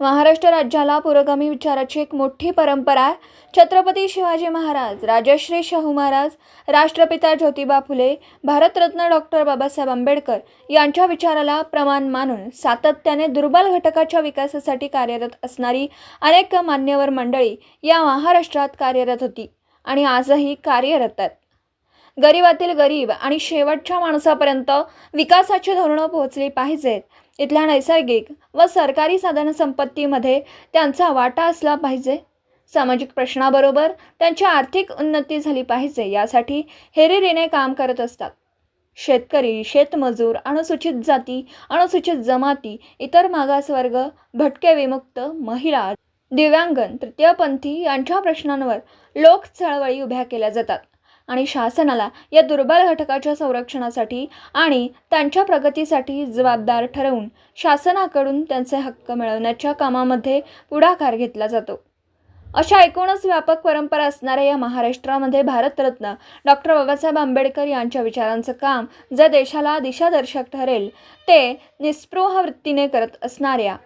महाराष्ट्र राज्याला पुरोगामी विचाराची एक मोठी परंपरा आहे. छत्रपती शिवाजी महाराज राजश्री शाहू महाराज राष्ट्रपिता ज्योतिबा फुले भारतरत्न डॉक्टर बाबासाहेब आंबेडकर यांच्या विचाराला प्रमाण मानून सातत्याने दुर्बल घटकाच्या विकासासाठी कार्यरत असणारी अनेक मान्यवर मंडळी या महाराष्ट्रात कार्यरत होती आणि आजही कार्यरत आहेत. गरिबातील गरीब आणि शेवटच्या माणसापर्यंत विकासाची धोरणं पोहोचली पाहिजेत. इथल्या नैसर्गिक व सरकारी साधनसंपत्तीमध्ये त्यांचा वाटा असला पाहिजे. सामाजिक प्रश्नाबरोबर त्यांची आर्थिक उन्नती झाली पाहिजे यासाठी हेरेरीने काम करत असतात. शेतकरी शेतमजूर अनुसूचित जाती अनुसूचित जमाती इतर मागासवर्ग भटके विमुक्त महिला दिव्यांगन तृतीयपंथी यांच्या प्रश्नांवर लोक चळवळी उभ्या केल्या जातात. आणि शासनाला या दुर्बल घटकाच्या संरक्षणासाठी आणि त्यांच्या प्रगतीसाठी जबाबदार ठरवून शासनाकडून त्यांचे हक्क मिळवण्याच्या कामामध्ये पुढाकार घेतला जातो. अशा एकूणच व्यापक परंपरा असणाऱ्या या महाराष्ट्रामध्ये भारतरत्न डॉक्टर बाबासाहेब आंबेडकर यांच्या विचारांचं काम जे देशाला दिशादर्शक ठरेल ते निस्पृह वृत्तीने करत असणाऱ्या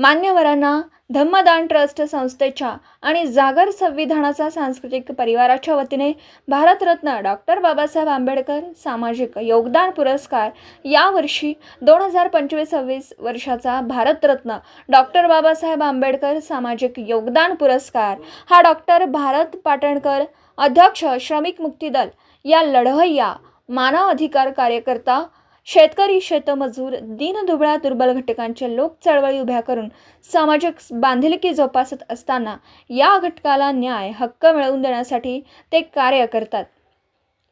मान्यवरांना धम्मदान ट्रस्ट संस्थेच्या आणि जागर संविधानाचा सांस्कृतिक परिवाराच्या वतीने भारतरत्न डॉक्टर बाबासाहेब आंबेडकर सामाजिक योगदान पुरस्कार यावर्षी दोन हजार पंचवीस सव्वीस वर्षाचा भारतरत्न डॉक्टर बाबासाहेब आंबेडकर सामाजिक योगदान पुरस्कार हा डॉक्टर भारत पाटणकर अध्यक्ष श्रमिक मुक्ती दल या लढवय्या मानव अधिकार कार्यकर्ता शेतकरी शेतमजूर दीनदुबळ्या दुर्बल घटकांचे लोक चळवळी उभ्या करून सामाजिक बांधिलकी जोपासत असताना या घटकाला न्याय हक्क मिळवून देण्यासाठी ते कार्य करतात.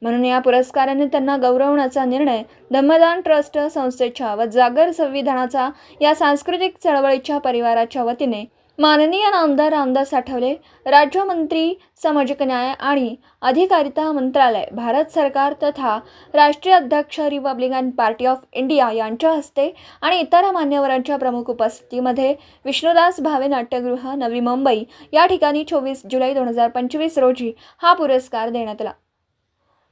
म्हणून या पुरस्काराने त्यांना गौरवण्याचा निर्णय धम्मदान ट्रस्ट संस्थेच्या व जागर संविधानाचा या सांस्कृतिक चळवळीच्या परिवाराच्या वतीने माननीय नामदार रामदास आठवले राज्यमंत्री सामाजिक न्याय आणि अधिकारिता मंत्रालय भारत सरकार तथा राष्ट्रीय अध्यक्ष रिपब्लिकन पार्टी ऑफ इंडिया यांच्या हस्ते आणि इतर मान्यवरांच्या प्रमुख उपस्थितीमध्ये विष्णुदास भावे नाट्यगृह नवी मुंबई या ठिकाणी चोवीस जुलै दोन हजार पंचवीस रोजी हा पुरस्कार देण्यात आला.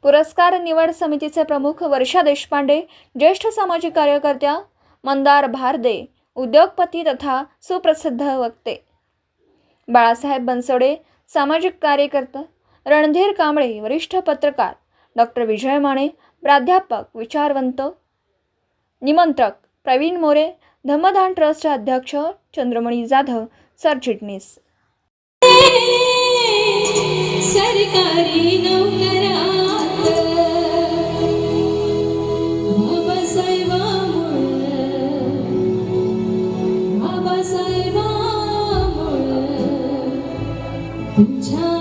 पुरस्कार निवड समितीचे प्रमुख वर्षा देशपांडे ज्येष्ठ सामाजिक कार्यकर्त्या मंदार भारदे उद्योगपती तथा सुप्रसिद्ध वक्ते. बाळासाहेब बनसोडे सामाजिक कार्यकर्ता रणधीर कांबळे वरिष्ठ पत्रकार डॉक्टर विजय माने प्राध्यापक विचारवंत निमंत्रक प्रवीण मोरे धम्मदान ट्रस्टचे अध्यक्ष चंद्रमणी जाधव सरचिटणीस. सरकारी คุณเช้า